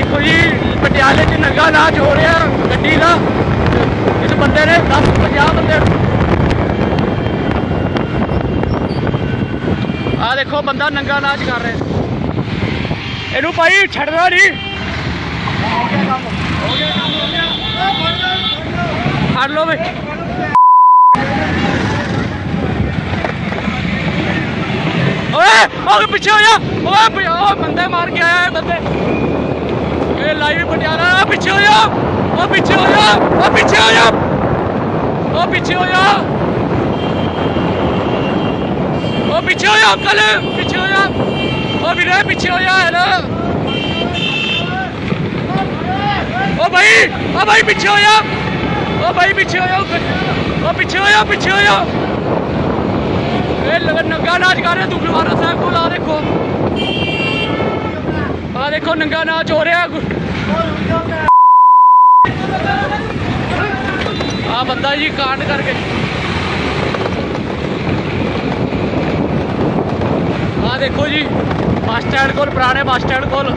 ਦੇਖੋ ਜੀ, ਪਟਿਆਲੇ 'ਚ ਨੰਗਾ ਨਾਚ ਹੋ ਰਿਹਾ ਗੱਡੀ ਦਾ। ਇਸ ਬੰਦੇ ਨੇ 10 50 ਬੰਦੇ ਆ ਦੇਖੋ, ਬੰਦਾ ਨੰਗਾ ਨਾਚ ਕਰ ਰਿਹਾ। ਇਹਨੂੰ ਭਾਈ ਛੱਡਦਾ ਨਹੀਂ। ਫੜ ਲਓ ਵੇ। ਓਏ ਓਏ ਪਿੱਛੇ ਹੋਇਆ ਓਏ ਓਏ, ਬੰਦੇ ਮਾਰ ਕੇ ਆਇਆ ਇਹ ਬੰਦੇ। ਇਹ ਲਾਈਵ ਪਟਿਆਲਾ ਆ ਪਿੱਛੇ ਹੋ ਜਾ ਓ ਪਿੱਛੇ ਹੋ ਜਾ ਓ ਪਿੱਛੇ ਹੋ ਜਾ ਓ ਪਿੱਛੇ ਹੋ ਜਾ ਓ ਪਿੱਛੇ ਹੋ ਜਾ ਕੱਲ ਪਿੱਛੇ ਹੋ ਜਾ ਓ ਵੀਰੇ ਪਿੱਛੇ ਹੋ ਜਾ ਹੈਲੋ ਓ ਭਾਈ ਓ ਭਾਈ ਪਿੱਛੇ ਹੋ ਜਾ ਓ ਭਾਈ ਪਿੱਛੇ ਹੋ ਜਾ ਓ ਪਿੱਛੇ ਹੋ ਜਾ ਪਿੱਛੇ ਹੋ ਜਾ ਇਹ ਲਗਾ ਨੰਗਾ ਨਾਚ ਕਰ ਰਿਹਾ ਦੁਖਨਿਵਾਰਨ ਸਾਹਿਬ ਕੋਲ ਆ ਦੇਖੋ ਆ ਦੇਖੋ ਨੰਗਾ ਨਾਚ ਹੋ ਰਿਹਾ। ਆ ਬੰਦਾ ਜੀ ਕਾਂਡ ਕਰਕੇ। ਆ ਦੇਖੋ ਜੀ, ਬੱਸ ਸਟੈਂਡ ਕੋਲ, ਪੁਰਾਣੇ ਬੱਸ ਸਟੈਂਡ ਕੋਲ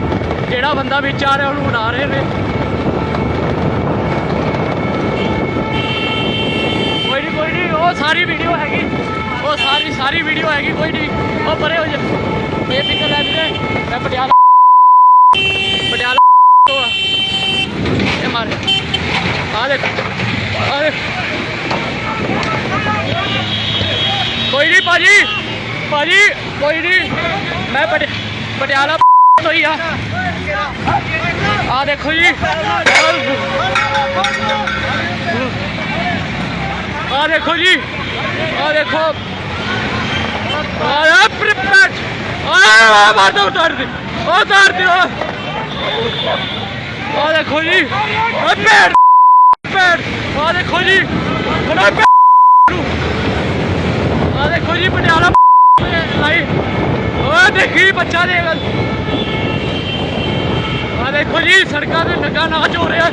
ਜਿਹੜਾ ਬੰਦਾ ਵਿੱਚ ਆ ਰਿਹਾ, ਉਹਨੂੰ ਉਡਾ ਰਹੇ ਨੇ। ਕੋਈ ਨਹੀਂ ਕੋਈ ਨਹੀਂ ਉਹ ਸਾਰੀ ਵੀਡੀਓ ਹੈਗੀ। ਉਹ ਸਾਰੀ ਸਾਰੀ ਵੀਡੀਓ ਹੈਗੀ, ਕੋਈ ਨਹੀਂ ਉਹ ਪਰੇ ਹੋ ਜਾ। ਬੇਫਿਕਰ ਲੈ ਵੀਰੇ, ਮੈਂ ਪਟਿਆਲਾ ਤੋਂ ਆ ਇਹ ਮਾਰੇ ਆ ਦੇਖ ਆ ਦੇਖ ਕੋਈ ਨਹੀਂ ਭਾਜੀ ਭਾਜੀ ਕੋਈ ਨਹੀਂ ਮੈਂ ਪਟਿ- ਪਟਿਆਲਾ ਤੋਂ ਹੀ ਆ ਆ ਦੇਖੋ ਜੀ ਆ ਦੇਖੋ ਜੀ ਆ ਦੇਖੋ ਆ ਪ੍ਰਿਪੇਟ ਆ ਮਾਰ ਦੋ ਉਤਾਰ ਦੇ ਉਹ ਉਤਾਰ ਦੇ ਆ ਦੇਖੋ ਜੀ ਆ ਪੈਰ ਪੈਰ ਆ ਦੇਖੋ ਜੀ। ਖੜਾ ਆ ਦੇਖੋ ਜੀ, ਪਟਿਆਲਾ ਲਾਈ ਓਏ ਦੇਖੀ ਬੱਚਾ ਦੇ ਆ ਦੇਖੋ ਜੀ, ਸੜਕਾਂ ਤੇ ਲੱਗਾ ਨਾਚ ਹੋ ਰਿਹਾ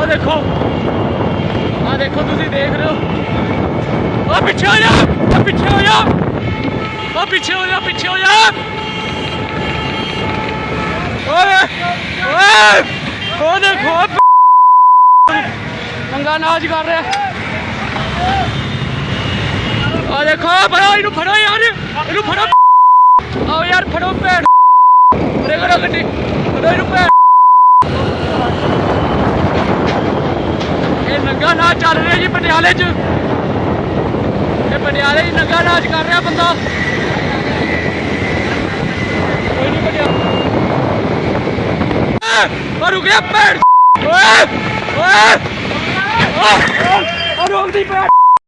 ਆ ਦੇਖੋ। ਆ ਦੇਖੋ, ਤੁਸੀਂ ਦੇਖ ਰਹੇ ਹੋ। ਆ ਪਿੱਛੇ ਹੋ ਜਾ ਆ ਪਿੱਛੇ ਹੋ ਜਾ। ਆ ਪਿੱਛੇ ਹੋ ਜਾ, ਪਿੱਛੇ ਹੋ ਜਾ। ਓਏ ਓਏ ਉਹ ਦੇਖੋ ਨੰਗਾ ਨਾਚ ਕਰ ਰਿਹਾ। ਆ ਦੇਖੋ ਫੜੋ, ਇਹਨੂੰ ਫੜੋ ਯਾਰ। ਇਹਨੂੰ ਫੜੋ। ਆਓ ਯਾਰ, ਫੜੋ ਭੈਣ। ਰੇ ਕਰੋ ਗੱਡੀ। ਫੜੋ ਇਹਨੂੰ ਭੈਣ। ਇਹ ਨੰਗਾ ਨਾਚ ਚੱਲ ਰਿਹਾ ਜੀ ਪਟਿਆਲੇ 'ਚ। ਇਹ ਪਟਿਆਲੇ 'ਚ ਨੰਗਾ ਨਾਚ ਕਰ ਰਿਹਾ ਬੰਦਾ। ਕੋਈ ਨਹੀਂ ਪਟਿਆਲਾ। ਆ, ਰੁਕ ਗਿਆ ਭੈਣ। ਓਏ ਓਏ ਓਏ ਰੁਕ ਦੀ ਭੈਣ